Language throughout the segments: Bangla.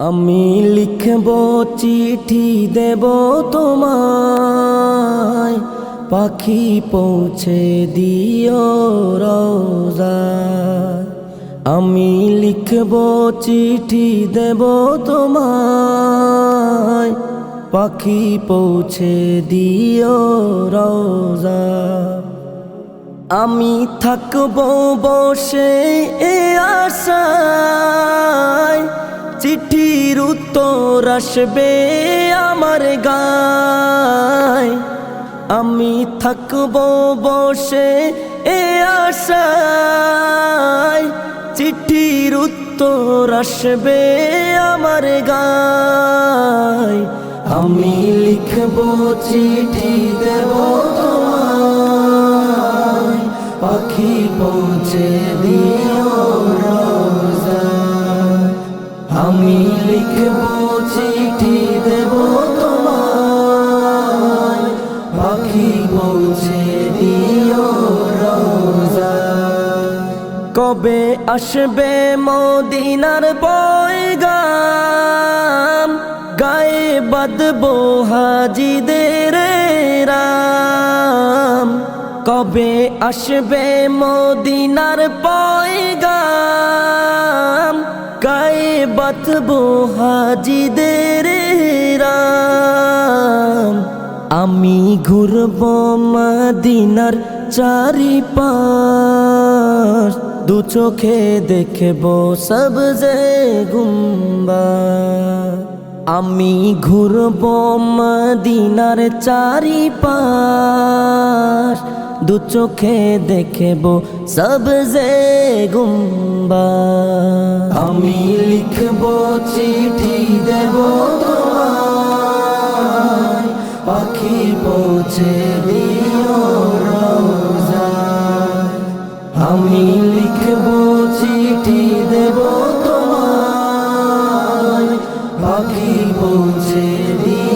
আমি লিখব চিঠি দেব তোমায়। পাখি পৌঁছে দিও রোজা আমি লিখব চিঠি দেব তোমায়। পাখি পৌঁছে দিও রোজা আমি থাকব বসে এ চিঠির উত্তর আসবে আমার গায়। আমি থাকব বসে এ আশায়। চিঠির উত্তর আসবে আমার গায়। আমি লিখব চিঠি, দেব তোমায়। পাখি পৌঁছে দিও আমি লিখব চিঠি দেব তোমায়। পাখি পৌঁছে দিও কবে আসবে মদিনার পয়গাম? গায়ে বাঁধবো হাজিদের রাম। কবে আসবে মদিনার পয়গাম? গায়ে বাঁধবো হাজিদের রাম। আমি ঘুরব মদিনার চারিপাশ। দু চোখে দেখব সবজে গুম্বা আমি ঘুরব মদিনার চারিপাশ। দু চোখে দেখব সবজে গুম্বা। আমি লিখব চিঠি দেব পাখি পৌঁছে দিও আমি লিখব চিঠি দেব তোমায়। পাখি পৌঁছে দিও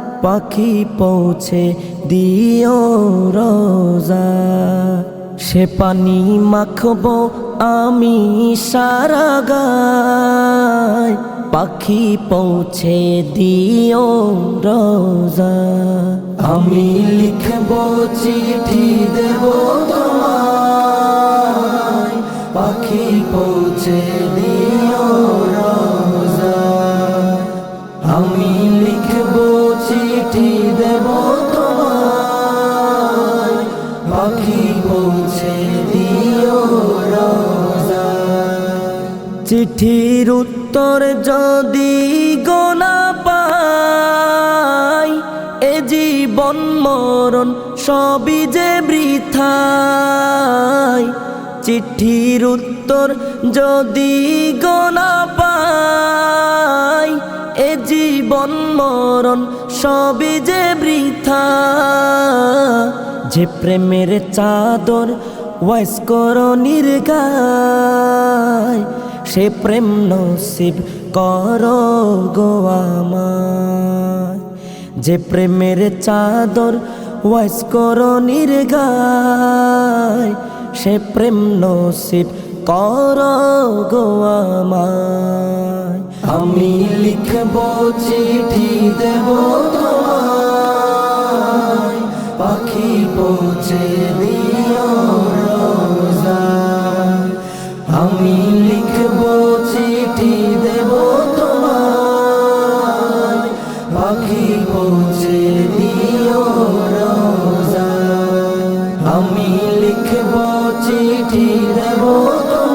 পাখি পৌঁছে দিও রোজা। সে পানি মাখবো আমি সারা গায়। পাখি পৌঁছে দিও রোজা। আমি লিখব চিঠি দেব পাখি পৌঁছে দিও রোজা। আমি লিখব চিঠি দেব তোমায়। পাখি পৌঁছে দিও চিঠির উত্তর যদি গোনা পাই, এ জীবন মরণ সবই যে বৃথায়। চিঠির উত্তর যদি গোনা পাই জীবন মরণ সবই যে বৃথা। যে প্রেমের চাদর ওয়াইস করো নির্গায়, সে প্রেম নসিব করো গো যে প্রেমের চাদর ওয়াইস করো নির্গায়, সে প্রেম নসিব করো গো আমি লিখব চিঠি দেব পাখি পৌঁছে আমি লিখব চিঠি দেব পাখি পৌঁছে দিও রোজা। আমি লিখব চিঠি দেব তোমায়।